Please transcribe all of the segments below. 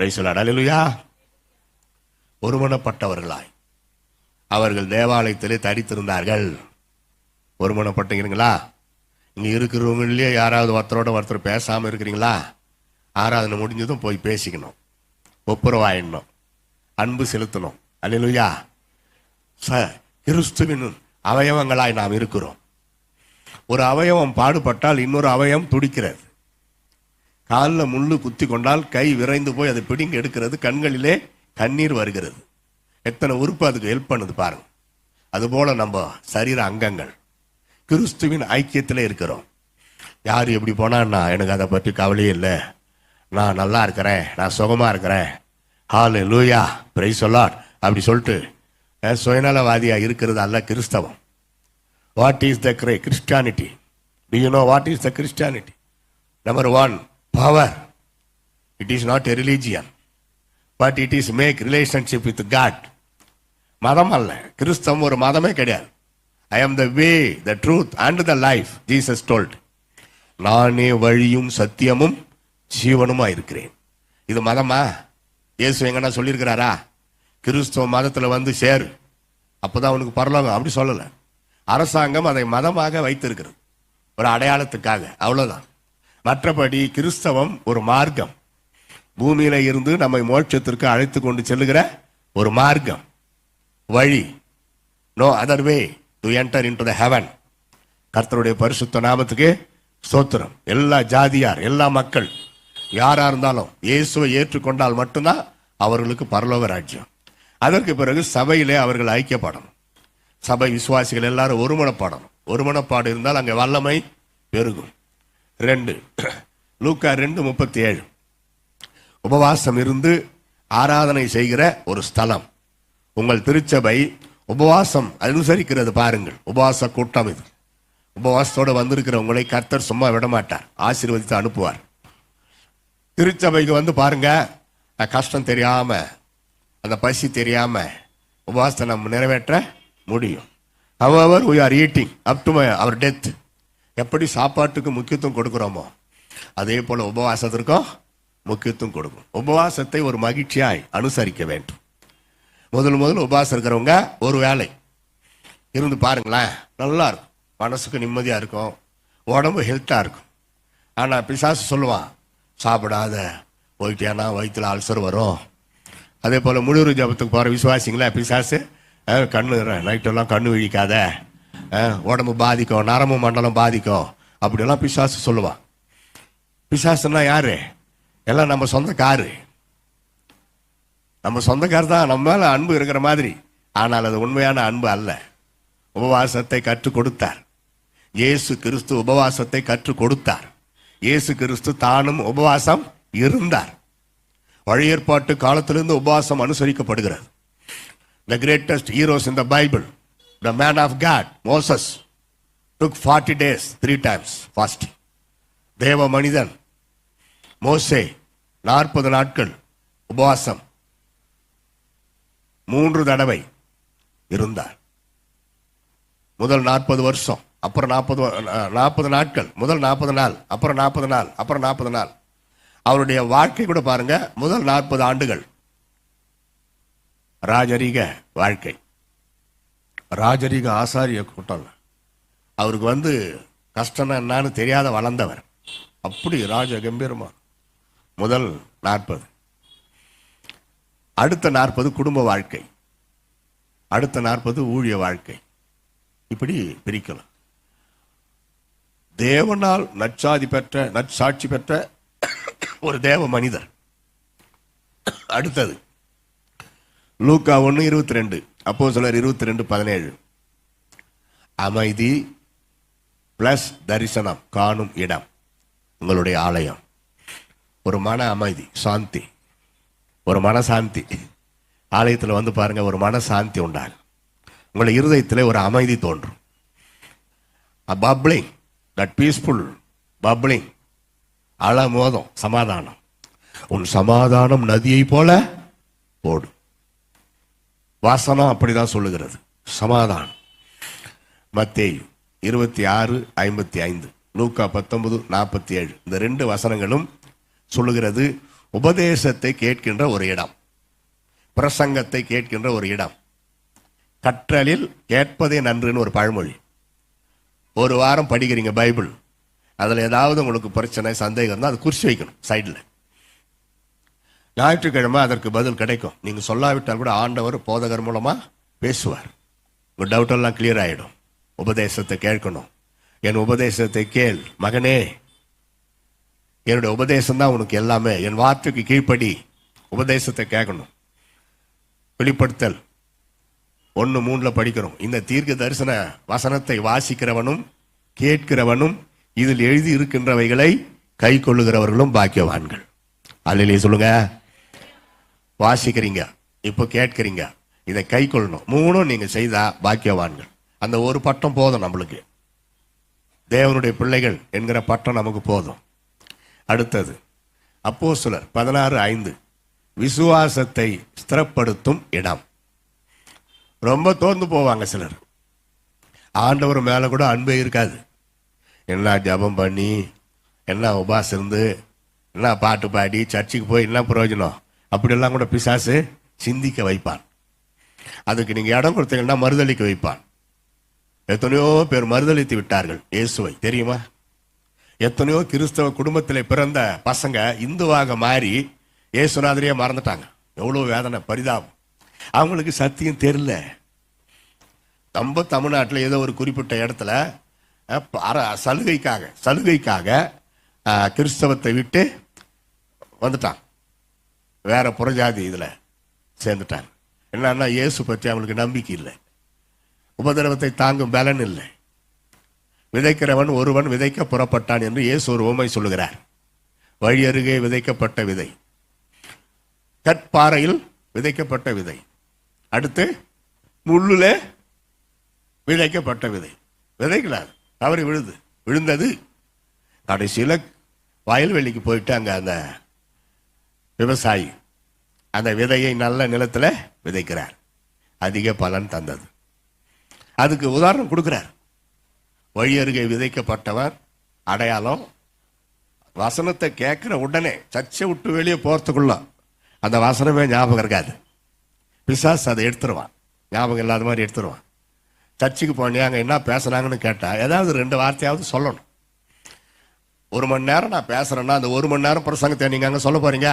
பிரைசலாட் அலையிலுயா ஒருமனப்பட்டவர்களாய். அவர்கள் தேவாலயத்திலே தரித்திருந்தார்கள். ஒருமனப்பட்டீங்களா இங்கே இருக்கிறவங்களே யாராவது ஒருத்தரோட ஒருத்தர் பேசாமல் இருக்கிறீங்களா? ஆராதனை முடிஞ்சதும் போய் பேசிக்கணும். ஒப்புரவாயிடணும். அன்பு செலுத்தணும். அல்லையா ச கிறிஸ்துவின் அவயவங்களாய் நாம் இருக்கிறோம். ஒரு அவயவம் பாடுபட்டால் இன்னொரு அவயவம் துடிக்கிறது. காலில் முள்ளு குத்தி கொண்டால் கை விரைந்து போய் அதை பிடிங்கி எடுக்கிறது கண்களிலே கண்ணீர் வருகிறது. எத்தனை உறுப்பு அதுக்கு ஹெல்ப் பண்ணுது பாருங்க. அதுபோல நம்ம சரீர அங்கங்கள் கிறிஸ்துவின் ஐக்கியத்தில் இருக்கிறோம். யார் எப்படி போனான்னா எனக்கு அதை பற்றி கவலையே இல்லை. நான் நல்லா இருக்கிறேன் நான் சுகமாக இருக்கிறேன். ஹாலு லூயா பிரை சொல்லாட் அப்படி சொல்லிட்டு சுயநலவாதியாக இருக்கிறது அல்ல கிறிஸ்தவம். What is the great Christianity do you know what is the Christianity number one power it is not a religion but it is make relationship with God மதம் அல்ல. கிறிஸ்தவம் ஒரு மதமே கிடையாது. I am the way the truth and the life Jesus told நானே வழியும் சத்தியமும் ஜீவனுமா இருக்கிறேன். இது மதமா? இயேசு எங்கன்னா சொல்லியிருக்கிறாரா? கிறிஸ்தவ மதத்தில் வந்து சேரு. அப்போதான் அவனுக்கு பரலோகம். அப்படி சொல்லலை. அரசாங்கம் அதை மதமாக வைத்திருக்கிறது. ஒரு அடையாளத்துக்காக. அவ்வளோதான் மற்றபடி கிறிஸ்தவம் ஒரு மார்க்கம். பூமியில இருந்து நம்மை மோட்சத்திற்கு அழைத்து கொண்டு செல்லுகிற ஒரு மார்க்கம். வழி. No other way to enter in to the heaven கர்த்தருடைய பரிசுத்த நாமத்துக்கு ஸ்தோத்திரம். எல்லா ஜாதியார் எல்லா மக்கள் யாரா இருந்தாலும் இயேசுவை ஏற்றுக்கொண்டால் மட்டும்தான் அவர்களுக்கு பரலோக ராஜ்யம். அதற்கு பிறகு சபையிலே அவர்கள் ஐக்கியப்படணும். சபை விசுவாசிகள் எல்லாரும் ஒருமனப்படணும். ஒருமனப்பாடு இருந்தால் அங்கே வல்லமை பெருகும். ரெண்டு. லூக்கா ரெண்டு முப்பத்தி ஏழு உபவாசம் இருந்து ஆராதனை செய்கிற ஒரு ஸ்தலம். உங்கள் திருச்சபை உபவாசம் அனுசரிக்கிறது பாருங்கள். உபவாச கூட்டம் இது உபவாசத்தோடு வந்திருக்கிற உங்களை கர்த்தர் சும்மா விட மாட்டார் ஆசீர்வதித்து அனுப்புவார். திருச்சபைக்கு வந்து பாருங்க கஷ்டம் தெரியாம அந்த பசி தெரியாம உபவாசத்தை நம்ம நிறைவேற்ற முடியும். However we are eating up to my our death எப்படி சாப்பாட்டுக்கு முக்கியத்துவம் கொடுக்குறோமோ அதே போல் உபவாசத்திற்கும் முக்கியத்துவம் கொடுக்கும். உபவாசத்தை ஒரு மகிழ்ச்சியாய் அனுசரிக்க வேண்டும். முதல் முதல் உபவாசம் இருக்கிறவங்க ஒரு வேலை இருந்து பாருங்களேன் நல்லா இருக்கும். மனசுக்கு நிம்மதியாக இருக்கும். உடம்பு ஹெல்த்தாக இருக்கும். ஆனால் பிசாசு சொல்லுவான் சாப்பிடாத போயிட்டேன்னா வயிற்றுல அல்சர் வரும். அதே போல் முழுரு ஜபத்துக்கு போகிற விசுவாசிங்களா பிசாசு? கண்ணு நைட்டெல்லாம் கண்ணு விழிக்காத. உடம்பு பாதிக்கும் நரம்பு மண்டலம் பாதிக்கும் அப்படிலாம் பிசாசு சொல்லுவான் பிசாசுன்னா யாரு? எல்லாம் நம்ம சொந்த காரு நம்ம சொந்தக்கார் தான் நம்ம மேலே அன்பு இருக்கிற மாதிரி. ஆனால் அது உண்மையான அன்பு அல்ல. உபவாசத்தை கற்றுக் கொடுத்தார். இயேசு கிறிஸ்து உபவாசத்தை கற்றுக் கொடுத்தார். இயேசு கிறிஸ்து தானும் உபவாசம் இருந்தார். பழைய ஏற்பாட்டு காலத்திலிருந்து உபவாசம் அனுசரிக்கப்படுகிறது. The greatest heroes in the Bible the man of God Moses took forty days three times fasting தேவ மனிதன் மோசே நாற்பது நாட்கள் உபவாசம். மூன்று தடவை இருந்தார். முதல் நாற்பது வருஷம் அப்புறம் நாற்பது நாற்பது நாட்கள் முதல் நாற்பது நாள் அப்புறம் நாற்பது நாள் அப்புறம் நாற்பது நாள். அவருடைய வாழ்க்கை கூட பாருங்க முதல் நாற்பது ஆண்டுகள். ராஜரீக வாழ்க்கை. ராஜரிக ஆசாரிய கூட்டம். அவருக்கு வந்து கஷ்டம்னா என்னன்னு தெரியாத வளர்ந்தவர். அப்படி ராஜ கம்பீரமா முதல் நாற்பது. அடுத்த நாற்பது குடும்ப வாழ்க்கை. அடுத்த நாற்பது ஊழிய வாழ்க்கை. இப்படி பிரிக்கலாம். தேவனால் நற்சாதி பெற்ற நற்சாட்சி பெற்ற ஒரு தேவ மனிதர். அடுத்தது. லூக்கா ஒன்று இருபத்தி ரெண்டு. அப்போ சிலர் இருபத்தி ரெண்டு பதினேழு. அமைதி பிளஸ் தரிசனம் காணும் இடம் உங்களுடைய ஆலயம். ஒரு மன அமைதி சாந்தி. ஒரு மனசாந்தி ஆலயத்தில் வந்து பாருங்கள் ஒரு மனசாந்தி உண்டாகும். உங்களை இருதயத்தில் ஒரு அமைதி தோன்றும். பப்ளிங் தட் பீஸ்ஃபுல் பப்ளிங் அழ மோதம் சமாதானம். உன் சமாதானம் நதியை போல ஓடும் வாசனம் அப்படிதான் சொல்லுகிறது. சமாதானம். மத்தேயு இருபத்தி ஆறு ஐம்பத்தி ஐந்து லூக்கா பத்தொன்பது நாற்பத்தி ஏழு இந்த ரெண்டு வசனங்களும் சொல்லுகிறது உபதேசத்தை கேட்கின்ற ஒரு இடம். பிரசங்கத்தை கேட்கின்ற ஒரு இடம். கற்றலில் கேட்பதே நன்றுன்னு ஒரு பழமொழி. ஒரு வாரம் படிக்கிறீங்க பைபிள். அதில் ஏதாவது உங்களுக்கு பிரச்சனை சந்தேகம் இருந்தால் அது குறிச்சு வைக்கணும் சைடில். ஞாயிற்றுக்கிழமை அதற்கு பதில் கிடைக்கும். நீங்கள் சொல்லாவிட்டால் கூட ஆண்டவர் போதகர் மூலமாக பேசுவார். உங்கள் டவுட்டெல்லாம் கிளியர் ஆகிடும் உபதேசத்தை கேட்கணும். என் உபதேசத்தை கேள். மகனே என்னுடைய உபதேசம் தான் உனக்கு எல்லாமே. என் வார்த்தைக்கு கீழ்ப்படி உபதேசத்தை கேட்கணும். வெளிப்படுத்தல். ஒன்று மூணில் படிக்கிறோம். இந்த தீர்க்க தரிசன வசனத்தை வாசிக்கிறவனும் கேட்கிறவனும் இதில் எழுதி இருக்கின்றவைகளை கை கொள்ளுகிறவர்களும் பாக்கியவான்கள். அல்லையே சொல்லுங்கள் வாசிக்கிறீங்க இப்போ கேட்கிறீங்க இதை கை கொள்ளணும். மூணும் நீங்க செய்தா பாக்கியவான்கள். அந்த ஒரு பட்டம் போதும் நம்மளுக்கு. தேவனுடைய பிள்ளைகள் என்கிற பட்டம் நமக்கு போதும். அடுத்தது அப்போ சிலர் பதினாறு ஐந்து விசுவாசத்தை ஸ்திரப்படுத்தும் இடம். ரொம்ப தோர்ந்து போவாங்க சிலர். ஆண்டவர் மேல கூட அன்பே இருக்காது. என்ன ஜபம் பண்ணி என்ன உபாஸ் இருந்து என்ன பாட்டு பாடி சர்ச்சுக்கு போய் என்ன பிரயோஜனம்? அப்படியெல்லாம் கூட பிசாசு சிந்திக்க வைப்பான். அதுக்கு நீங்க இடம் கொடுத்தீங்கன்னா மறுதளிக்க வைப்பான். எத்தனையோ பேர் மறுதளித்து விட்டார்கள் இயேசுவை. தெரியுமா? எத்தனையோ கிறிஸ்தவ குடும்பத்தில் பிறந்த பசங்க இந்துவாக மாறி இயேசுநாதரையே மறந்துட்டாங்க. எவ்வளோ வேதனை பரிதாபம். அவங்களுக்கு சத்தியம் தெரில நம்ம தமிழ்நாட்டில் ஏதோ ஒரு குறிப்பிட்ட இடத்துல சலுகைக்காக சலுகைக்காக கிறிஸ்தவத்தை விட்டு வந்துட்டான் வேற புறஜாதி இதில் சேர்ந்துட்டாங்க என்னன்னா இயேசு பற்றி அவங்களுக்கு நம்பிக்கை இல்லை. உபதிரவத்தை தாங்கும் பலன் இல்லை. விதைக்கிறவன் ஒருவன் விதைக்க புறப்பட்டான் என்று இயேசு ஒரு உமை சொல்லுகிறார். வழி அருகே விதைக்கப்பட்ட விதை. கற்பாறையில் விதைக்கப்பட்ட விதை. அடுத்து முள்ளுல விதைக்கப்பட்ட விதை. விதைக்கலாது. தவறி விழுது. விழுந்தது. கடைசியில் வயல்வெளிக்கு போயிட்டு அங்கே அந்த விவசாயி. அந்த விதையை நல்ல நிலத்தில் விதைக்கிறார். அதிக பலன் தந்தது. அதுக்கு உதாரணம் கொடுக்குறார். வழியருகே விதைக்கப்பட்டவர் அடையாளம் வசனத்தை கேட்குற உடனே சர்ச்சை விட்டு வெளியே போகிறதுக்குள்ள அந்த வசனமே ஞாபகம் இருக்காது. பிசாஸ் அதை எடுத்துருவான். ஞாபகம் இல்லாத மாதிரி எடுத்துருவான். சர்ச்சுக்கு போனே அங்கே என்ன பேசுனாங்கன்னு கேட்டால் ஏதாவது ரெண்டு வார்த்தையாவது சொல்லணும். ஒரு மணி நேரம் நான் பேசுகிறேன்னா அந்த ஒரு மணி நேரம் பிரசங்கத்தை நீங்கள் அங்கே சொல்ல போகிறீங்க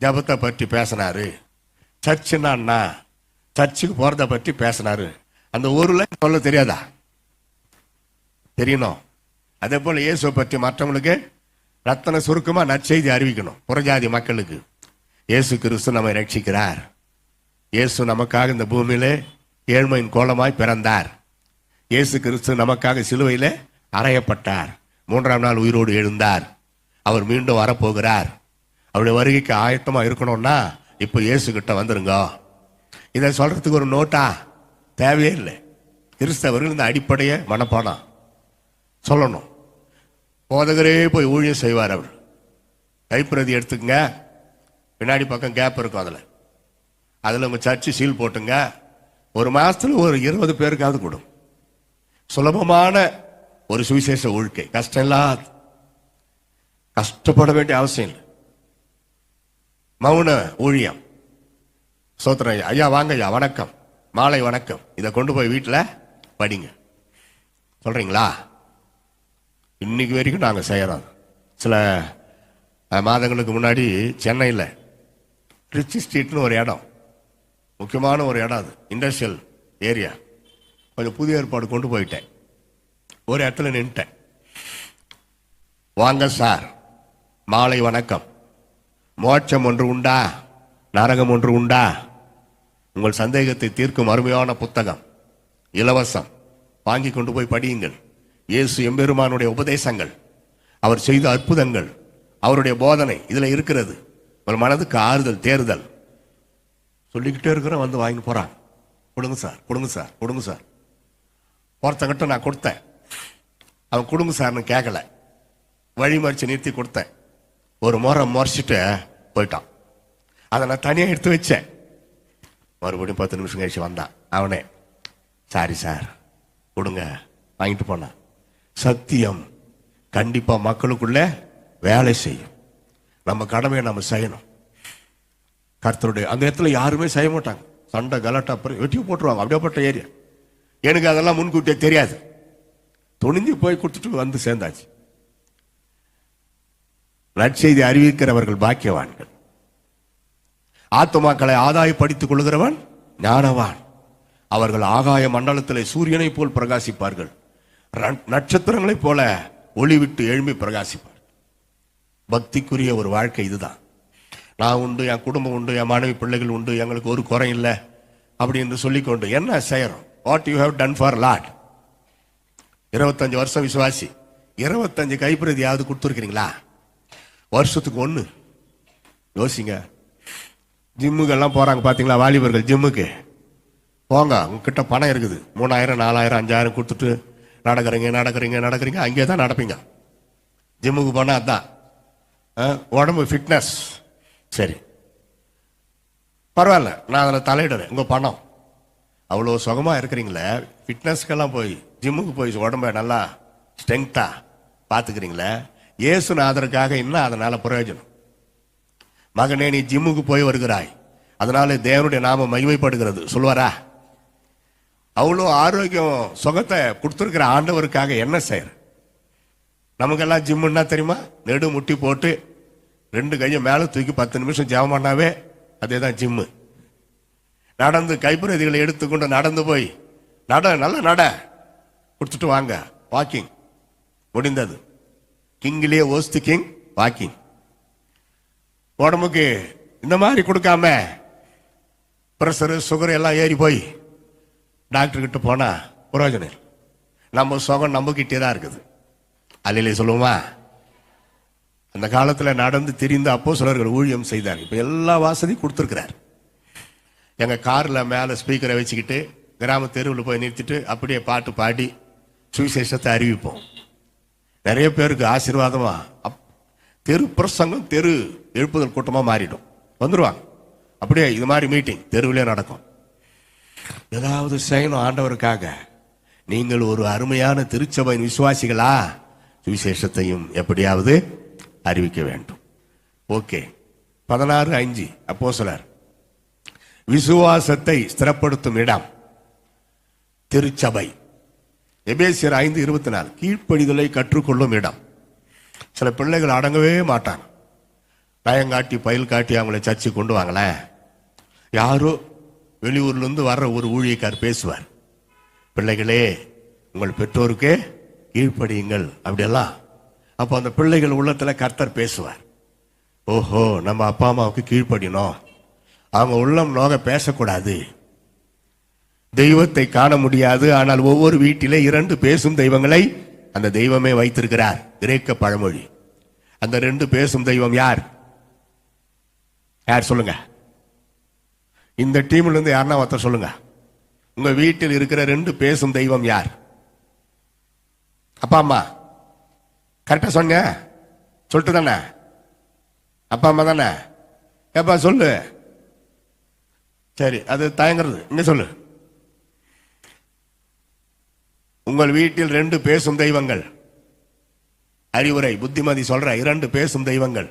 ஜபத்தை பற்றி பேசினாரு. சர்ச்சுன்னா என்ன? சர்ச்சுக்கு போறத பற்றி பேசினாரு. அந்த ஒரு லைன் சொல்ல தெரியாதா? தெரியணும். அதே போல இயேசுவை பற்றி மற்றவங்களுக்கு ரத்தன சுருக்கமா நற்செய்தி அறிவிக்கணும். புறஜாதி மக்களுக்கு. இயேசு கிறிஸ்து நம்மை ரட்சிக்கிறார். இயேசு நமக்காக இந்த பூமியில் ஏழ்மையின் கோலமாய் பிறந்தார். இயேசு கிறிஸ்து நமக்காக சிலுவையிலே அறையப்பட்டார். மூன்றாம் நாள் உயிரோடு எழுந்தார். அவர் மீண்டும் வரப்போகிறார். அவருடைய வருகைக்கு ஆயத்தமா இருக்கணும்னா இப்போ இயேசு கிட்ட வந்துருங்க. இதை சொல்றதுக்கு ஒரு நோட்டா? தேவையே இல்லை. கிறிஸ்தவர்கள் இந்த அடிப்படையை மனப்பாடம் சொல்லணும். போதகரே போய் ஊழியம் செய்வார் அவர். கைப்பிரதி எடுத்துக்கங்க. பின்னாடி பக்கம் கேப் இருக்கும் அதில். அதில் உங்கள் சர்ச்சு சீல் போட்டுங்க. ஒரு மாதத்தில் ஒரு இருபது பேருக்காவது கொடும் சுலபமான ஒரு சுவிசேஷ வாழ்க்கை கஷ்டம் இல்லாத கஷ்டப்பட வேண்டிய அவசியம் இல்லை. மௌன ஊழியம். சோத்திர ஐயா. ஐயா வாங்க ஐயா வணக்கம். மாலை வணக்கம். இதை கொண்டு போய் வீட்டில் படிங்க. சொல்கிறீங்களா இன்னைக்கு வரைக்கும் நாங்கள் செய்கிறோம் சில மாதங்களுக்கு முன்னாடி சென்னையில் ரிச்சி ஸ்ட்ரீட்னு ஒரு இடம். முக்கியமான ஒரு இடம் அது. இண்டஸ்ட்ரியல் ஏரியா கொஞ்சம் புதிய ஏற்பாடு கொண்டு போயிட்டேன். ஒரு இடத்துல நின்ட்டேன் வாங்க சார். மாலை வணக்கம். மோட்சம் ஒன்று உண்டா? நரகம் ஒன்று உண்டா? உங்கள் சந்தேகத்தை தீர்க்கும் அருமையான புத்தகம். இலவசம். வாங்கி கொண்டு போய் படியுங்கள். இயேசு எம்பெருமானுடைய உபதேசங்கள். அவர் செய்த அற்புதங்கள். அவருடைய போதனை இதில் இருக்கிறது. ஒரு மனதுக்கு ஆறுதல் தேறுதல். சொல்லிக்கிட்டே இருக்கிறோம் வந்து வாங்கி போகிறான் கொடுங்க சார் கொடுங்க சார் கொடுங்க சார். ஒருத்தங்கிட்ட நான் கொடுத்தேன். அவன் கொடுங்க சார்னு கேட்கல வழிமறிச்சு நிறுத்தி கொடுத்தேன். ஒரு முறை முறைச்சிட்டு போயிட்டான். அதை நான் தனியாக எடுத்து வச்சேன். மறுபடியும் பத்து நிமிஷம் கழிச்சு வந்தான் அவனே சாரி சார் கொடுங்க வாங்கிட்டு போனான் சத்தியம் கண்டிப்பாக மக்களுக்குள்ள வேலை செய்யும். நம்ம கடமையை நம்ம செய்யணும். கர்த்தருடைய அந்த இடத்துல யாருமே செய்ய மாட்டாங்க. சண்டை கலாட்டா அப்புறம் வெட்டி போட்டுருவாங்க அப்படியேப்பட்ட ஏரியா. எனக்கு அதெல்லாம் முன்கூட்டியே தெரியாது. துணிஞ்சு போய் கொடுத்துட்டு வந்து சேர்ந்தாச்சு. நற்செய்தி அறிவிக்கிறவர்கள் பாக்கியவான்கள். ஆத்துமாக்களை ஆதாயப்படுத்திக் கொள்கிறவன் ஞானவான். அவர்கள் ஆகாய மண்டலத்திலே சூரியனைப் போல் பிரகாசிப்பார்கள். நட்சத்திரங்களைப் போல ஒளி விட்டு எழும்பி பிரகாசிப்பார் பக்திக்குரிய ஒரு வாழ்க்கை இதுதான். நான் உண்டு என் குடும்பம் உண்டு என் மாணவி பிள்ளைகள் உண்டு எங்களுக்கு ஒரு குறை இல்லை அப்படின்னு சொல்லிக்கொண்டு என்ன செய்யறோம்? What you have done for Lord இருபத்தஞ்சு வருஷம் விசுவாசி. இருபத்தஞ்சு கைப்பிரதியாவது கொடுத்துருக்கிறீங்களா? வருஷத்துக்கு ஒன்று யோசிங்க. ஜிம்முக்கெல்லாம் போகிறாங்க பார்த்தீங்களா வாலிபர்கள் ஜிம்முக்கு? போங்க உங்ககிட்ட பணம் இருக்குது. மூணாயிரம் நாலாயிரம் அஞ்சாயிரம் கொடுத்துட்டு நடக்கிறீங்க நடக்கிறீங்க நடக்கிறீங்க அங்கேயே தான் நடப்பீங்க. ஜிம்முக்கு போனால் அதான். ஆ, உடம்பு ஃபிட்னஸ் சரி. பரவாயில்ல நான் அதில் தலையிடுறேன். உங்கள் பணம். அவ்வளோ சுகமாக இருக்கிறீங்களே ஃபிட்னஸ்க்கெல்லாம் போய் ஜிம்முக்கு போய் உடம்ப நல்லா ஸ்ட்ரென்த்தாக பார்த்துக்கிறீங்களே இயேசுநாதருக்காக என்ன அதனால் பிரயோஜனம். மகனே நீ ஜிம்முக்கு போய் வருகிறாய். அதனால தேவனுடைய நாம மகிமைப்படுகிறது. சொல்லுவாரா? அவ்வளோ ஆரோக்கியம் சுகத்தை கொடுத்துருக்கிற ஆண்டவருக்காக என்ன செய்யற நமக்கெல்லாம் ஜிம்முன்னா தெரியுமா? நெடு முட்டி போட்டு ரெண்டு கையை மேலே தூக்கி பத்து நிமிஷம் ஜெபம் பண்ணாவே அதே தான் ஜிம்மு நடந்து கைப்பிரதிகளை எடுத்துக்கொண்டு நடந்து போய் நட நல்ல நட கொடுத்துட்டு வாங்க. வாக்கிங் முடிந்தது. கிங்கிலே ஓஸ்து கிங் வாக்கிங் உடம்புக்கு இந்த மாதிரி கொடுக்காம ப்ரெஷரு சுகர் எல்லாம் ஏறி போய் டாக்டர் கிட்ட போனா பிரயோஜனம் நம்ம சுகம் நம்ம கிட்டே தான் இருக்குது. அல்லையிலே சொல்லுவோமா? அந்த காலத்தில் நடந்து திரிந்து அப்போ ஊழியம் செய்தார் இப்போ எல்லா வசதியும் கொடுத்துருக்கிறார். எங்கள் காரில் மேலே ஸ்பீக்கரை வச்சுக்கிட்டு கிராம தெருவில் போய் நிறுத்திட்டு அப்படியே பாட்டு பாடி சுவிசேஷத்தை அறிவிப்போம். நிறைய பேருக்கு ஆசீர்வாதமா. அப்- தெரு பிரசங்கம் தெரு எழுப்புதல் கூட்டமா மாறிடும். வந்துருவாங்க. அப்படியே இது மாதிரி மீட்டிங் தெருவிலே நடக்கும். ஏதாவது செய்யணும் ஆண்டவருக்காக. நீங்கள் ஒரு அருமையான திருச்சபையின் விசுவாசிகளா? சுவிசேஷத்தையும் எப்படியாவது அறிவிக்க வேண்டும். ஓகே. பதினாறு அஞ்சு அப்போ விசுவாசத்தை ஸ்திரப்படுத்தும் இடம். திருச்சபை. எபேசியர் ஐந்து இருபத்தி நாலு கீழ்ப்படிதலை கற்றுக்கொள்ளும் இடம். சில பிள்ளைகள் அடங்கவே மாட்டாங்க. பயங்காட்டி பயில் காட்டி அவங்கள சர்ச்சை கொண்டு வாங்களேன் யாரோ வெளியூர்லேருந்து வர்ற ஒரு ஊழியக்கார் பேசுவார். பிள்ளைகளே உங்கள் பெற்றோருக்கே கீழ்ப்படியுங்கள் அப்படியெல்லாம். அப்போ அந்த பிள்ளைகள் உள்ளத்தில் கர்த்தர் பேசுவார். ஓஹோ நம்ம அப்பா அம்மாவுக்கு கீழ்ப்படினோம் அவங்க உள்ளம் நோக பேசக்கூடாது. தெய்வத்தை காண முடியாது. ஆனால் ஒவ்வொரு வீட்டிலே இரண்டு பேசும் தெய்வங்களை அந்த தெய்வமே வைத்திருக்கிறார். கிரேக்க பழமொழி. அந்த ரெண்டு பேசும் தெய்வம் யார்? யார் சொல்லுங்க? இந்த டீம்ல இருந்து யாருன்னா ஒருத்தர் சொல்லுங்க. உங்க வீட்டில் இருக்கிற ரெண்டு பேசும் தெய்வம் யார்? அப்பா அம்மா. கரெக்டா சொன்ன? சொல்லிட்டு தானே? அப்பா அம்மா தானே? ஏப்பா சொல்லு. சரி அது தயங்குறது. இங்க சொல்லு. உங்கள் வீட்டில் ரெண்டு பேசும் தெய்வங்கள். அறிவுரை புத்திமதி சொல்ற இரண்டு பேசும் தெய்வங்கள்.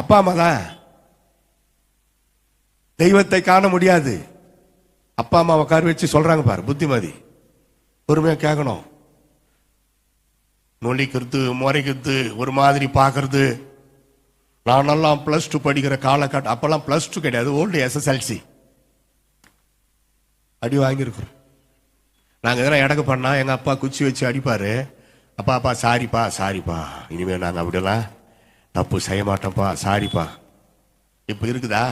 அப்பா அம்மா தான் தெய்வத்தை காண முடியாது. அப்பா அம்மா உட்கார வச்சு சொல்றாங்க பாரு புத்திமதி. பொறுமையா கேட்கணும் நொழிக்கிறது முறைக்கிறது ஒரு மாதிரி பார்க்கறது நானெல்லாம் பிளஸ் டூ படிக்கிற காலகட்டம் அப்பெல்லாம் பிளஸ் டூ கிடையாது ஓல்டு எஸ்எஸ்எல்சி அடி வாங்கியிருக்கிறோம் நாங்கள் எதனா இடக்கு பண்ணால் எங்கள் அப்பா குச்சி வச்சு அடிப்பார். அப்பா அப்பா சாரிப்பா சாரிப்பா. இனிமேல் நாங்கள் அப்படிலாம் தப்பு செய்ய மாட்டோம்ப்பா சாரிப்பா. இப்போ இருக்குதா?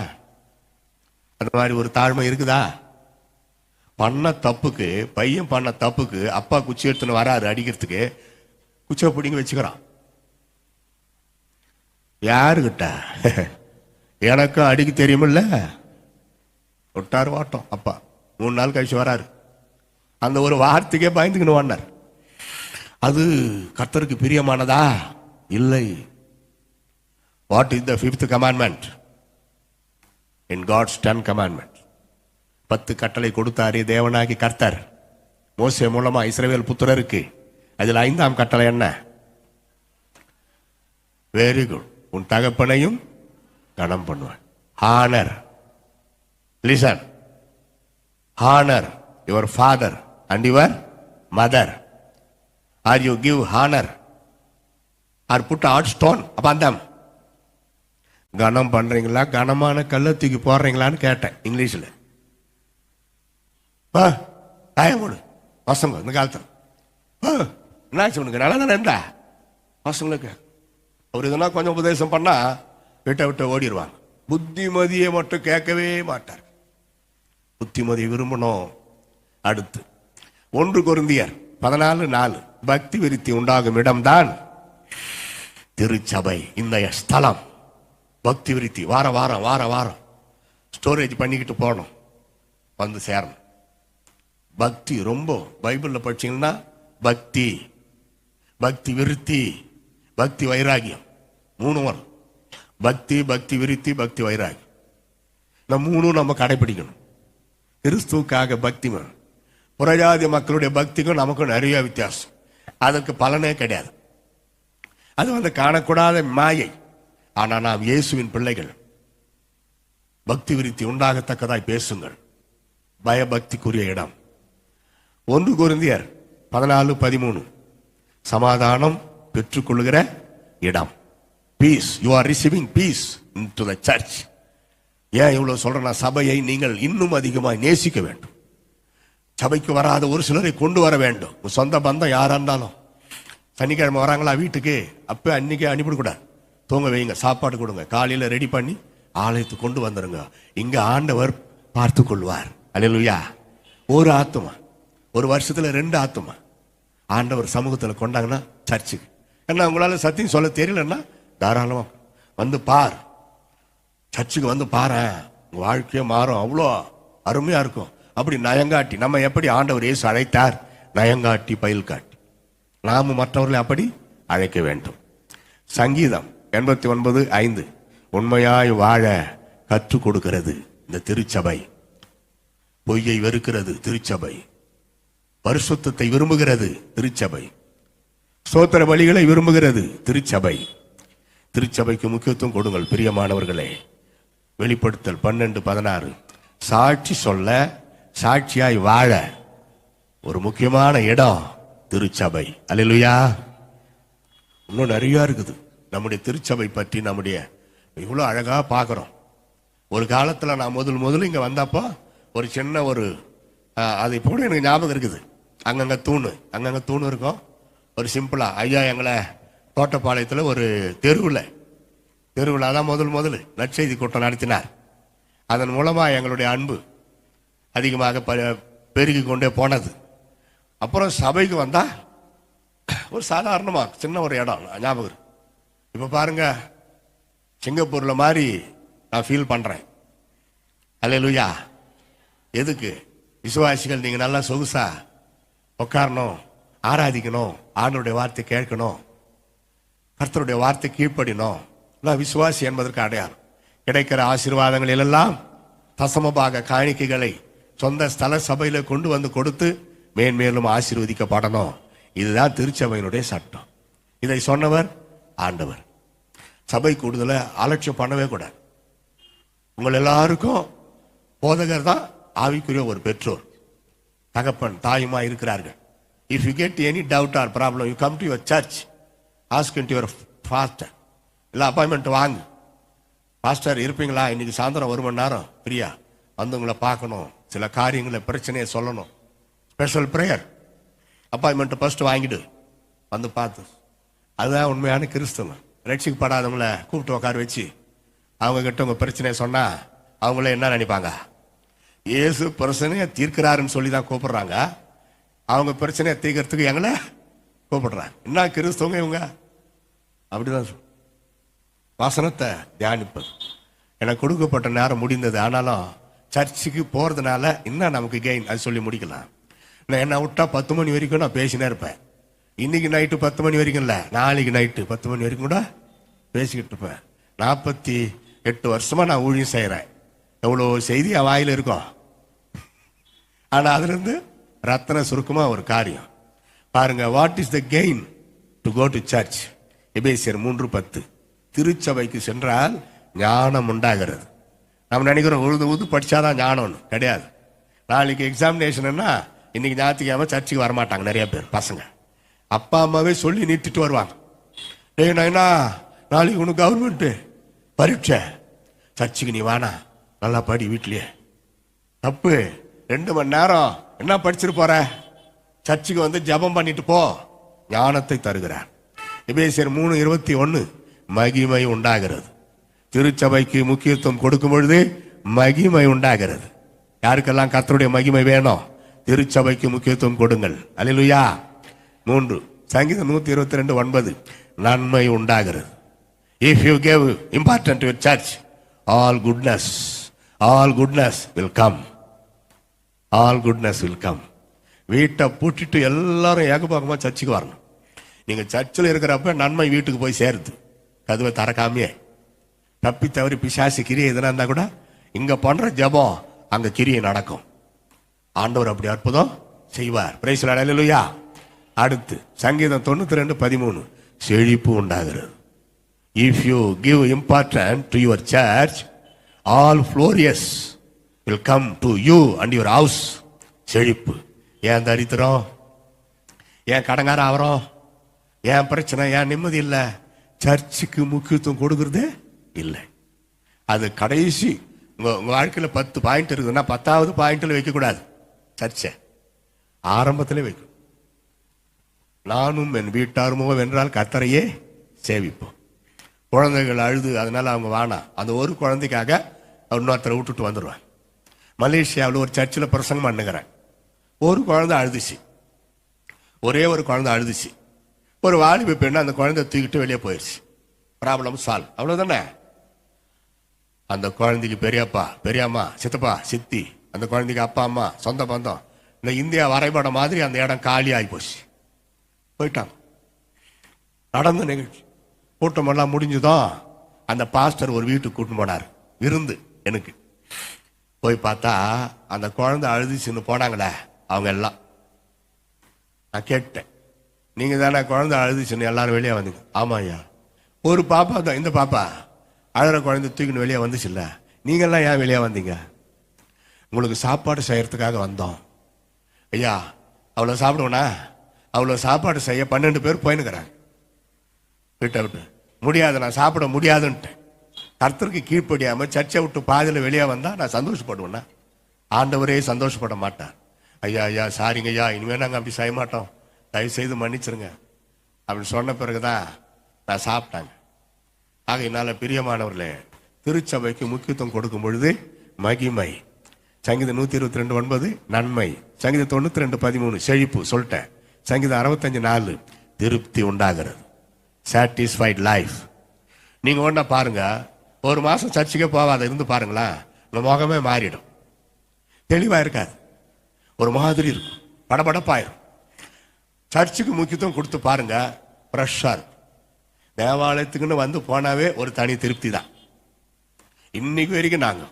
அந்த மாதிரி ஒரு தாழ்மை இருக்குதா? பண்ண தப்புக்கு பையன் பண்ண தப்புக்கு அப்பா குச்சி எடுத்துன்னு வராரு அடிக்கிறதுக்கு குச்சியை பிடிங்க வச்சுக்கிறான். யாருக்கிட்ட எனக்கும் அடிக்க தெரியுமில்ல. விட்டார் வாட்டோம் அப்பா. மூணு நாள் கழிச்சு வராரு. அந்த ஒரு வார்த்தைக்கே பயந்துக்கணும் அது கர்த்தருக்கு பிரியமானதா? இல்லை. What is the fifth commandment in God's ten commandment பத்து கட்டளை கொடுத்தாரே தேவனாகி கர்த்தர். மோசே மூலமா இஸ்ரவேல் புத்திரருக்கு. அதில் ஐந்தாம் கட்டளை என்ன? வெரி குட் உன் தகப்பனையும் கணம் பண்ணுவேன் honour listen honour your father and your mother are you give honour or put at stone அப்பாந்தம் கனம் பண்றீங்களா? கனமான கல்லை தூக்கி போடுறீங்களான்னு கேட்டேன் இங்கிலீஷில். ஆ தாயம் பசங்க இந்த காலத்தில். ஆ என்னாச்சு உனக்கு? நல்லா தானே இருந்தா? பசங்களுக்கு. அவர் இதெல்லாம் கொஞ்சம் உபதேசம் பண்ணா விட்ட விட்டு ஓடிடுவாங்க. புத்திமதியை மட்டும் கேட்கவே மாட்டார். புத்திமதியை விரும்பணும். அடுத்து. ஒன்று குருந்தியர் பதினாலு நாலு. பக்தி விருத்தி உண்டாகும் இடம்தான் திருச்சபை இந்த ஸ்தலம். பக்தி விருத்தி. வார வாரம் வார வாரம். ஸ்டோரேஜ் பண்ணிக்கிட்டு போகணும். வந்து சேரணும். பக்தி ரொம்ப பைபிளில் படிச்சீங்கன்னா பக்தி. பக்தி விருத்தி. பக்தி வைராகியம். மூணு வரும். பக்தி பக்தி விருத்தி பக்தி வைராகியம். இந்த மூணும் நம்ம கடைபிடிக்கணும். கிறிஸ்துவுக்காக பக்தி வேணும். புறஜாதி மக்களுடைய பக்திக்கும் நமக்கும் நிறைய வித்தியாசம். அதற்கு பலனே கிடையாது. அது வந்து காணக்கூடாத மாயை. ஆனால் நாம் இயேசுவின் பிள்ளைகள். பக்தி விருத்தி உண்டாகத்தக்கதாய் பேசுங்கள். பயபக்திக்குரிய இடம். ஒன்று குருந்தியர் பதினாலு பதிமூணு. சமாதானம் பெற்றுக்கொள்கிற இடம். Peace you are receiving peace in to the church ஏன் இவ்வளவு சொல்றேன்னா சபையை நீங்கள் இன்னும் அதிகமாக நேசிக்க வேண்டும். சபைக்கு வராத ஒரு சிலரை கொண்டு வர வேண்டும். சொந்த பந்தம் யாரா இருந்தாலும். சனிக்கிழமை வராங்களா வீட்டுக்கு? அப்போ அன்னைக்கே அனுப்பிவிடக்கூடாது. தூங்க வைங்க சாப்பாடு கொடுங்க. காலையில் ரெடி பண்ணி ஆலயத்துக்கு கொண்டு வந்துருங்க. இங்கே ஆண்டவர் பார்த்து கொள்வார் அலையலுயா ஒரு ஆத்துமா. ஒரு வருஷத்தில் ரெண்டு ஆத்துமா. ஆண்டவர் சமூகத்தில் கொண்டாங்கன்னா சர்ச்சுக்கு என்ன உங்களால் சத்தியம் சொல்ல தெரியலன்னா தாராளமாக வந்து பார். சர்ச்சுக்கு வந்து பாரு உங்கள் வாழ்க்கையே மாறும். அவ்வளோ அருமையாக இருக்கும். அப்படி நயங்காட்டி நம்ம எப்படி ஆண்டவர் இயேசு அழைத்தார்? நயங்காட்டி பயில் காட்டி. நாமும் மற்றவர்களை அப்படி அழைக்க வேண்டும். சங்கீதம் எண்பத்தி ஒன்பது ஐந்து. உண்மையாய் வாழ கற்றுக் கொடுக்கிறது இந்த திருச்சபை. பொய்யை வெறுக்கிறது திருச்சபை. பரிசுத்தத்தை விரும்புகிறது திருச்சபை. சோத்திர வழிகளை விரும்புகிறது திருச்சபை. திருச்சபைக்கு முக்கியத்துவம் கொடுங்கள் பிரியமானவர்களே. வெளிப்படுத்தல் பன்னெண்டு பதினாறு. சாட்சி சொல்ல சாட்சியாய் வாழ ஒரு முக்கியமான இடம் திருச்சபை. அல்லேலூயா. இன்னும் நிறைய இருக்குது. நம்முடைய திருச்சபை பற்றி நம்முடைய இவ்வளோ அழகாக பார்க்குறோம். ஒரு காலத்தில் நான் முதல் முதல்ல இங்கே வந்தப்போ ஒரு சின்ன ஒரு அதை அது இப்போ கூட எனக்கு ஞாபகம் இருக்குது. அங்கங்கே தூணு அங்கங்கே தூணு இருக்கும். ஒரு சிம்பிளாக ஐயா எங்களை தோட்டப்பாளையத்தில் ஒரு தெருவில் தெருவில் தான் முதல் முதல் நற்செய்தி கூட்டம் நடத்தினார். அதன் மூலமாக எங்களுடைய அன்பு அதிகமாக ப பெருகி கொண்டே போனது. அப்புறம் சபைக்கு வந்தா ஒரு சாதாரணமாக சின்ன ஒரு இடம் ஞாபகம் இப்போ பாருங்க சிங்கப்பூரில் மாதிரி நான் ஃபீல் பண்ணுறேன் அல்ல லூயா எதுக்கு? விசுவாசிகள் நீங்கள் நல்லா சொகுசா உட்காரணும் ஆராதிக்கணும் ஆண்டவருடைய வார்த்தை கேட்கணும் கர்த்தருடைய வார்த்தை கீழ்ப்படினோம் நான் விசுவாசி என்பதற்கு அடையாளம். கிடைக்கிற ஆசீர்வாதங்களிலெல்லாம் தசமபாக காணிக்கைகளை சொந்த ஸ்தல சபையில கொண்டு வந்து கொடுத்து மேன்மேலும் ஆசீர்வதிக்கப்படணும். இதுதான் திருச்சபையினுடைய சட்டம். இதை சொன்னவர் ஆண்டவர். சபை கூடுதலை அலட்சியம் பண்ணவே கூடாது. உங்கள் எல்லாருக்கும் போதகர் தான் ஆவிக்குரிய ஒரு பெற்றோர். தகப்பன் தாயுமா இருக்கிறார்கள். If you get any doubt or problem you come to your church ask to your pastor இல்லை அப்பாயின்மெண்ட் வாங்க. பாஸ்டர் இருப்பீங்களா? இன்னைக்கு சாயந்தரம் ஒரு மணி நேரம். பிரியா வந்து உங்களை பார்க்கணும். சில காரியங்களை பிரச்சனையை சொல்லணும். ஸ்பெஷல் ப்ரேயர் அப்பாயின்மெண்ட் ஃபர்ஸ்ட் வாங்கிடு. வந்து பார்த்து. அதுதான் உண்மையான கிறிஸ்தவம் ரட்சிக்கப்படாதவங்கள கூப்பிட்டு உட்கார வச்சு அவங்க கிட்ட உங்க பிரச்சனையை சொன்னா அவங்களே என்ன நினைப்பாங்க? இயேசு பிரச்சனையை தீர்க்கிறாருன்னு சொல்லி தான் கூப்பிடுறாங்க. அவங்க பிரச்சனையை தீர்க்கறதுக்கு எங்களை கூப்பிடுறாங்க. என்ன கிறிஸ்தவங்க இவங்க? அப்படிதான் வசனத்தை தியானிப்பது. எனக்கு கொடுக்கப்பட்ட நேரம் முடிந்தது. ஆனாலும் சர்ச்சுக்கு போகிறதுனால என்ன நமக்கு கெயின் அது சொல்லி முடிக்கலாம். நான் என்ன விட்டா பத்து மணி வரைக்கும் நான் பேசினே இருப்பேன். இன்னைக்கு நைட்டு பத்து மணி வரைக்கும் இல்லை நாளைக்கு நைட்டு பத்து மணி வரைக்கும் கூட பேசிக்கிட்டு இருப்பேன். நாற்பத்தி எட்டு வருஷமாக நான் ஊழியம் செய்கிறேன் எவ்வளோ செய்தி என் வாயில் இருக்கும் ஆனால் அதுலேருந்து ரத்தன சுருக்கமாக ஒரு காரியம். பாருங்கள் what is the gain to go to church எபேசியர் மூன்று பத்து. திருச்சபைக்கு சென்றால் ஞானம் உண்டாகிறது. நம்ம நினைக்கிறோம் உழுது உழுது படித்தாதான் ஞானம்னு. கிடையாது. நாளைக்கு எக்ஸாமினேஷன்னா இன்னைக்கு ஞாயிற்றுக்கிழமை சர்ச்சுக்கு வரமாட்டாங்க நிறைய பேர் பசங்க. அப்பா அம்மாவே சொல்லி நிறுத்திட்டு வருவாங்க. டேய் என்ன? நாளைக்கு உனக்கு கவர்மெண்ட்டு பரீட்சை. சர்ச்சுக்கு நீ வானா நல்லா படி வீட்லேயே. தப்பு. ரெண்டு மணி நேரம். என்ன படிச்சிட்டு போற? சர்ச்சுக்கு வந்து ஜெபம் பண்ணிட்டு போ. ஞானத்தை தருகிறார். எபேசியர் மூணு இருபத்தி ஒன்று மகிமை உண்டாகிறது. திருச்சபைக்கு முக்கியத்துவம் கொடுக்கும் பொழுது மகிமை உண்டாகிறது. யாருக்கெல்லாம் கத்தருடைய மகிமை வேணும்? திருச்சபைக்கு முக்கியத்துவம் கொடுங்கள். அலிலுயா மூன்று. சங்கீதம் நூத்தி இருபத்தி ரெண்டு ஒன்பது. நன்மை உண்டாகிறது. If you gave important your church all goodness all goodness will come all goodness will come வீட்டை பூட்டிட்டு எல்லாரும் ஏகபோகமாக சர்ச்சுக்கு வரணும். நீங்கள் சர்ச்சில் இருக்கிறப்ப நன்மை வீட்டுக்கு போய் சேருது. கதுவை திறக்காமையே. தப்பி தவறி பிசாசு கிரியை எதுனா இருந்தா கூட இங்க பண்ற ஜெபம் அங்க கிரியை நடக்கும். ஆண்டவர் அப்படி அற்புதம் செய்வார். பிரைஸ் இல்லையா அடுத்து சங்கீதம் தொண்ணூத்தி ரெண்டு பதிமூணு. செழிப்பு உண்டாகிறது. If you give important to your church all flourish will come to you and your house செழிப்பு. ஏன் தரித்திரம்? ஏன் கடங்கார ஆகிறோம் ஏன் பிரச்சனை? ஏன் நிம்மதி இல்லை? சர்ச்சுக்கு முக்கியத்துவம் கொடுக்குறது இல்லை. அது கடைசி வாழ்க்கையில் பத்து பாயிண்ட் இருக்குதுன்னா பத்தாவது பாயிண்டில் வைக்கக்கூடாது சர்ச்சை. ஆரம்பத்தில் வைக்கும் நானும் என் வீட்டாருமோ வென்றால் கத்தரையே சேவிப்போம். குழந்தைகள் அழுது அதனால அவங்க வேணாம் அந்த ஒரு குழந்தைக்காக இன்னொருத்தரை விட்டுட்டு வந்துடுவேன் மலேசியாவில் ஒரு சர்ச்சில் பிரசங்கம் பண்ணுகிறேன். ஒரு குழந்தை அழுதுச்சு. ஒரே ஒரு குழந்தை அழுதுச்சு. ஒரு வாலிப பெண்ணு அந்த குழந்தை தூக்கிட்டு வெளியே போயிடுச்சு ப்ராப்ளம் சால்வ் அவ்வளோதானே அந்த குழந்தைக்கு பெரியப்பா பெரியம்மா சித்தப்பா சித்தி அந்த குழந்தைக்கு அப்பா அம்மா சொந்த பந்தம். இந்த இந்தியா வரைபடம் மாதிரி அந்த இடம் காலி ஆகி போச்சு. போயிட்டாங்க. நடந்த நிகழ்ச்சி. கூட்டமெல்லாம் முடிஞ்சதும் அந்த பாஸ்டர் ஒரு வீட்டுக்கு கூட்டின்னு போனார். விருந்து எனக்கு. போய் பார்த்தா அந்த குழந்தை அழுதுச்சுன்னு போனாங்களே அவங்க எல்லாம். நான் கேட்டேன். நீங்கள் தானே குழந்தை அழுதுச்சுன்னு எல்லாரும் வெளியே வந்தீங்க. ஆமாம் ஐயா ஒரு பாப்பா தான். இந்த பாப்பா. அழகிற குழந்தை தூக்கின்னு வெளியே வந்துச்சுல்ல? நீங்கள்லாம் ஏன் வெளியே வந்தீங்க? உங்களுக்கு சாப்பாடு செய்கிறதுக்காக வந்தோம். ஐயா அவ்வளோ சாப்பிடுவோண்ணா அவ்வளோ சாப்பாடு செய்ய பன்னெண்டு பேர் போயினுக்கிறாங்க வீட்டை விட்டு. முடியாது நான் சாப்பிட முடியாதுன்ட்டு. கர்த்தருக்கு கீழ்ப்படியாமல் சர்ச்சை விட்டு பாதியில் வெளியே வந்தால் நான் சந்தோஷப்படுவேண்ணா ஆண்டவரே சந்தோஷப்பட மாட்டார். ஐயா ஐயா சாரிங்க ஐயா இனிமேல் நாங்கள் அப்படி செய்ய மாட்டோம். தயவு செய்து மன்னிச்சிருங்க. அப்படின்னு சொன்ன பிறகுதான் நான் சாப்பிட்டாங்க. ஆகையினால பிரியமானவர்களே திருச்சபைக்கு முக்கியத்துவம் கொடுக்கும் பொழுது மகிமை. சங்கீதம் நூத்தி இருபத்தி ரெண்டு ஒன்பது நன்மை. சங்கீதம் தொண்ணூத்தி ரெண்டு பதிமூணு செழிப்பு சொல்லிட்டேன். சங்கீதம் அறுபத்தஞ்சு நாலு திருப்தி உண்டாகிறது. சாட்டிஸ்ஃபைட் லைஃப் நீங்க ஒன்றா பாருங்க. ஒரு மாசம் சர்ச்சுக்கே போகாத இருந்து பாருங்களேன். உங்க முகமே மாறிடும். தெளிவா இருக்காது. ஒரு மாதிரி இருக்கும். படபடப்பாயிரும். சர்ச்சுக்கு முக்கியத்துவம் கொடுத்து பாருங்க. ஃப்ரெஷ்ஷாக இருக்கும். தேவாலயத்துக்குன்னு வந்து போனாவே ஒரு தனி திருப்தி தான் இன்னைக்கு வரைக்கும் நாங்கள்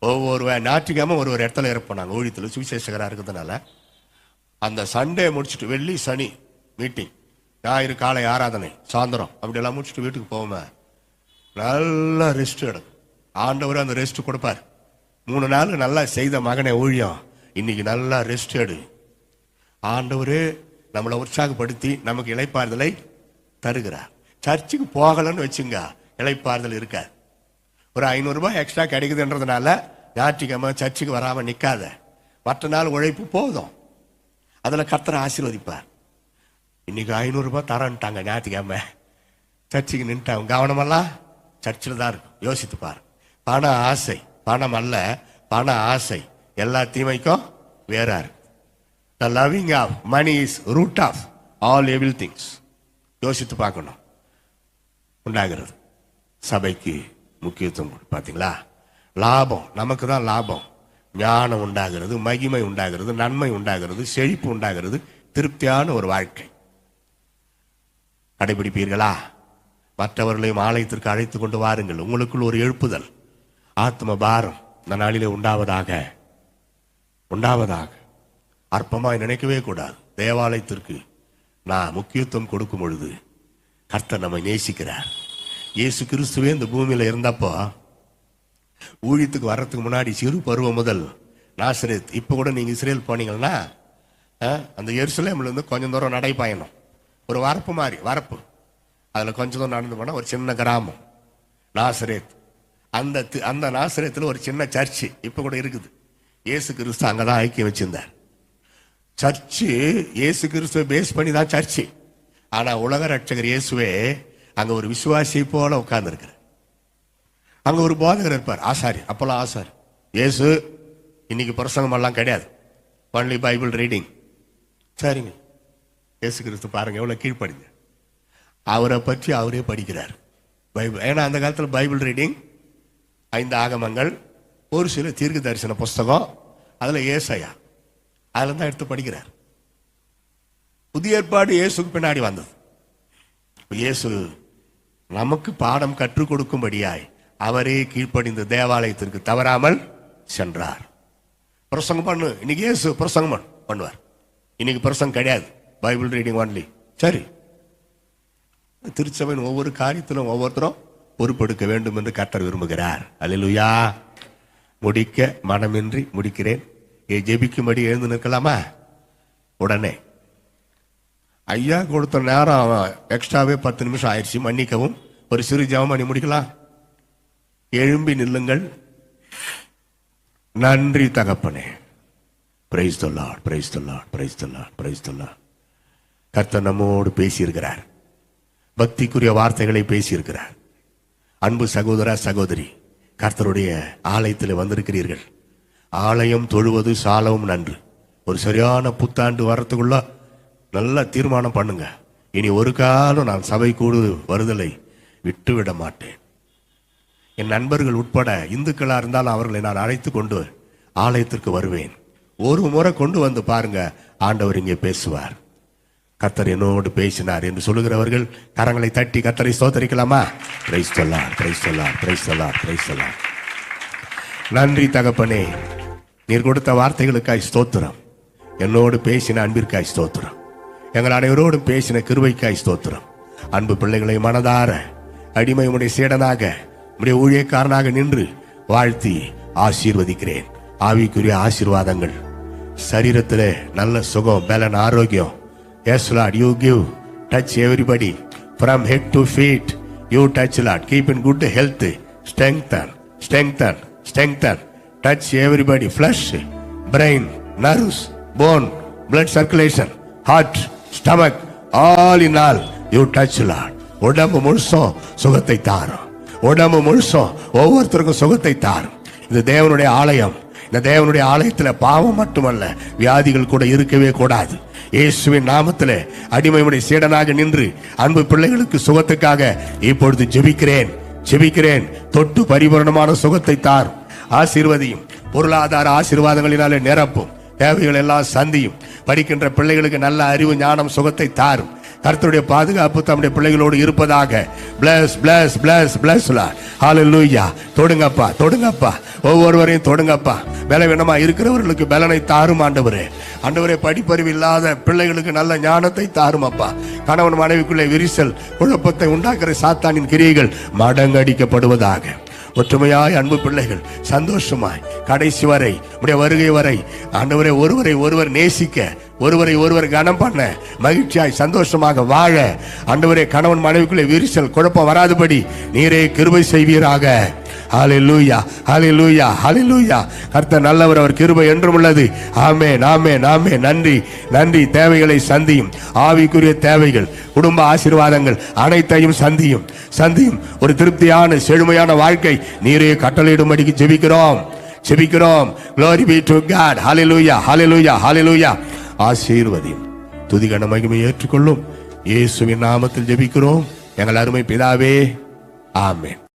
ஒவ்வொரு வே- ஞாயிற்றுக்கிழமை ஒரு ஒரு இடத்துல இருப்போம் நாங்கள் ஊழியத்தில் சுவிசேஷகராக இருக்கிறதுனால. அந்த சண்டே முடிச்சுட்டு வெள்ளி சனி மீட்டிங் ஞாயிறு காலை ஆராதனை சாயந்தரம். அப்படியெல்லாம் முடிச்சுட்டு வீட்டுக்கு போவோமே. நல்லா ரெஸ்ட் எடுக்கும். ஆண்டவர் அந்த ரெஸ்ட் கொடுப்பார். மூணு நாள் நல்லா செய்த மகனை ஊழியம். இன்னைக்கு நல்லா ரெஸ்ட் எடு. ஆண்டவரே நம்மளை உற்சாகப்படுத்தி நமக்கு இளைப்பாறுதலை தருகிறார். சர்ச்சுக்கு போகலன்னு வச்சுங்க. இளைப்பாறுதல் இருக்காது ஒரு ஐநூறுரூபா எக்ஸ்ட்ரா கிடைக்குதுன்றதுனால ஞாயிற்றுக்கிழமை சர்ச்சுக்கு வராமல் நிற்காத மற்ற நாள் உழைப்பு போதும். அதில் கர்த்தரை ஆசீர்வதிப்பார். இன்னைக்கு ஐநூறுரூபா தரன்ட்டாங்க ஞாயிற்றுக்கிழமை. சர்ச்சுக்கு நின்ட்டாங்க கவனமெல்லாம் சர்ச்சில் தான் இருக்கும். யோசித்துப்பார் பண ஆசை. பணம் அல்ல. பண ஆசை. எல்லா தீமைக்கும் வேறா இருக்கு. The loving of money is root of all evil things யோசித்து பார்க்கணும். உண்டாகிறது. சபைக்கு முக்கியத்துவம் கொடு- லாபம் நமக்கு தான் லாபம். ஞானம் உண்டாகிறது மகிமை உண்டாகிறது நன்மை உண்டாகிறது செழிப்பு உண்டாகிறது திருப்தியான ஒரு வாழ்க்கை. கடைபிடிப்பீர்களா? மற்றவர்களையும் ஆலயத்திற்கு அழைத்து கொண்டு வாருங்கள். உங்களுக்குள் ஒரு எழுப்புதல் ஆத்ம பாரம் இந்த நாளிலே உண்டாவதாக உண்டாவதாக. அற்பமாய் நினைக்கவே கூடாது. தேவாலயத்திற்கு நான் முக்கியத்துவம் கொடுக்கும் பொழுது கர்த்தர் நம்மை நேசிக்கிறார். இயேசு கிறிஸ்துவே இந்த பூமியில் இருந்தப்போ ஊழியத்துக்கு வர்றதுக்கு முன்னாடி சிறு பருவம் முதல் நாசரேத் இப்போ கூட நீங்கள் இஸ்ரேல் போனீங்கன்னா அந்த எருசலேம்லேருந்து கொஞ்சம் தூரம் நடைப்பயணம். ஒரு வரப்பு மாதிரி வரப்பு. அதில் கொஞ்சம் தூரம் நடந்து போனால் ஒரு சின்ன கிராமம் நாசரேத். அந்த அந்த நாசரேத்தில் ஒரு சின்ன சர்ச்சு இப்போ கூட இருக்குது. இயேசு கிறிஸ்து அங்கே தான் ஐக்கியம் வச்சுருந்தார். சர்ச்சு இயேசு கிறிஸ்துவை பேஸ் பண்ணி தான் சர்ச்சு. ஆனால் உலக ரட்சகர் இயேசுவே அங்கே ஒரு விசுவாசி போல உட்கார்ந்துருக்கிறார். அங்க ஒரு போதகர் இருப்பார். ஆசாரி அப்போல்லாம் ஆசார். இயேசு இன்னைக்கு பிரசங்கம் எல்லாம் கிடையாது. ஒன்லி பைபிள் ரீடிங் சரிங்க. இயேசு கிறிஸ்து பாருங்க எவ்வளவு கீழ்ப்படிங்க. அவரை பற்றி அவரே படிக்கிறார். பைபிள் ஏன்னா அந்த காலத்தில் பைபிள் ரீடிங் ஐந்து ஆகமங்கள் ஒரு சில தீர்க்க தரிசன புஸ்தகம் அதில் ஏசையா. அதில் தான் எடுத்து படிக்கிறார். புதிய ஏற்பாடு இயேசுக்கு பின்னாடி வந்தது. இயேசு நமக்கு பாடம் கற்றுக் கொடுக்கும்படியாய் அவரே கீழ்ப்படிந்த தேவாலயத்திற்கு தவறாமல் சென்றார். பிரசங்கம் பண்ணு. இன்னைக்கு இயேசு பிரசங்கம் பண்ணுவார். இன்னைக்கு பிரசங்கம் கிடையாது. Bible reading only. சரி. திருச்சபையின் ஒவ்வொரு காரியத்திலும் ஒவ்வொருத்தரும் பொறுப்பெடுக்க வேண்டும் என்று கட்டர் விரும்புகிறார். அல்லா முடிக்க மனமின்றி முடிக்கிறேன். ஏ ஜெபிக்கும்படி எழுந்து நிற்கலாமா? உடனே. ஐயா கொடுத்த நேரம் எக்ஸ்ட்ராவே பத்து நிமிஷம் ஆயிடுச்சு. மன்னிக்கவும். ஒரு சிறு ஜெபம் பண்ணி முடிக்கலாம். எழும்பி நில்லுங்கள். நன்றி தகப்பனே. Praise the Lord praise the Lord praise the Lord praise the Lord கர்த்தர் நம்மோடு பேசியிருக்கிறார். பக்திக்குரிய வார்த்தைகளை பேசியிருக்கிறார். அன்பு சகோதர சகோதரி கர்த்தருடைய ஆலயத்தில் வந்திருக்கிறீர்கள். ஆலயம் தொழுவது சாலவும் நன்று. ஒரு சரியான புத்தாண்டு வரத்துக்குள்ள நல்லா தீர்மானம் பண்ணுங்க. இனி ஒரு காலம் நான் சபை கூடு வருதலை விட்டுவிட மாட்டேன். என் நண்பர்கள் உட்பட இந்துக்களாக இருந்தாலும் அவர்களை நான் அழைத்து கொண்டு ஆலயத்திற்கு வருவேன். ஒரு முறை கொண்டு வந்து பாருங்க ஆண்டவர் இங்கே பேசுவார். கர்த்தர் என்னோடு பேசினார் என்று சொல்லுகிறவர்கள் கரங்களை தட்டி கத்தரை சோதரிக்கலாமா பிரைஸ் சொல்லார் பிரைஸ் சொல்லார் பிரைஸ் சொல்லார் பிரைஸ் சொல்லார் நன்றி தகப்பனே நீர் கொடுத்த வார்த்தைகளுக்காய் ஸ்தோத்திரம். என்னோடு பேசின அன்பிற்காய் ஸ்தோத்திரம். எங்கள் அனைவரோடும் பேசின கிருவைக்காய் ஸ்தோத்திரம். அன்பு பிள்ளைகளை மனதார அடிமை உடைய சீடனாக உடைய ஊழியக்காரனாக நின்று வாழ்த்தி ஆசீர்வதிக்கிறேன். ஆவிக்குரிய ஆசீர்வாதங்கள். சரீரத்திலே நல்ல சுகம் பலன் ஆரோக்கியம். Yes Lord you give touch everybody from head to feet you touch Lord keep in good health strengthen strengthen strengthen touch everybody flesh brain nerves bone blood circulation heart stomach all in all you touch Lord உடம்பு முழுசும் சுகத்தை தாரும். உடம்பு முழுசும் ஒவ்வொருத்தருக்கும் சுகத்தை தாரும். இது தேவனுடைய ஆலயம் இந்த தேவனுடைய ஆலயத்தில் பாவம் மட்டுமல்ல வியாதிகள் கூட இருக்கவே கூடாது. இயேசுவின் நாமத்தில் அடிமையுடைய சீடனாக நின்று அன்பு பிள்ளைகளுக்கு சுகத்துக்காக இப்பொழுது ஜெபிக்கிறேன் ஜெபிக்கிறேன். தொட்டு பரிபூரணமான சுகத்தை தார் ஆசீர்வதியும் பொருளாதார ஆசீர்வாதங்களினாலே நிரப்பும். தேவைகள் எல்லாம் சந்தியும். படிக்கின்ற பிள்ளைகளுக்கு நல்ல அறிவு ஞானம் சுகத்தை தாரும். கர்த்தருடைய பாதுகாப்பு தம்முடைய பிள்ளைகளோடு இருப்பதாக. பிளஸ் பிளஸ் பிளஸ் பிளஸ் லூயா தொடுங்கப்பா தொடுங்கப்பா. ஒவ்வொருவரையும் தொடுங்கப்பா. பலவீனமா இருக்கிறவர்களுக்கு பலனை தாரும் ஆண்டவரே. ஆண்டவரே படிப்பறிவு இல்லாத பிள்ளைகளுக்கு நல்ல ஞானத்தை தாரும் அப்பா கணவன் மனைவிக்குள்ளே விரிசல் குழப்பத்தை உண்டாக்குற சாத்தானின் கிரியைகள் மடங்கடிக்கப்படுவதாக. ஒற்றுமையாய் அன்பு பிள்ளைகள் சந்தோஷமாய். கடைசி வரை உடைய வருகை வரை ஆண்டவரை ஒருவரை ஒருவர் நேசிக்க ஒருவரை ஒருவர் கனம் பண்ண மகிழ்ச்சியாய் சந்தோஷமாக வாழ. ஆண்டவரே கணவன் மனைவிக்குள்ளே விரிசல் குழப்பம் வராதபடி நீரே கிருபை செய்வீராக. ஹalleluya ஹalleluya ஹalleluya கர்த்தர் நல்லவர் அவர் கிருபை என்றும் உள்ளது. ஆமே நாமே நாமே நன்றி நன்றி. தேவைகளை சந்தியும். ஆவிக்குரிய தேவைகள் குடும்ப ஆசீர்வாதங்கள் அனைத்தையும் சந்தியும். சந்தியும். ஒரு திருப்தியான செழுமையான வாழ்க்கை நீரே கட்டளையிடும்படிக்கு ஜெபிக்கிறோம். ஜெபிக்கிறோம். Glory be to God hallelujah. Hallelujah. Hallelujah. ஆசீர்வதியும். துதிகன மகிமை ஏற்றுக்கொள்ளும். இயேசுவின் நாமத்தில் ஜெபிக்கிறோம். எங்கள் அருமை பிதாவே ஆமே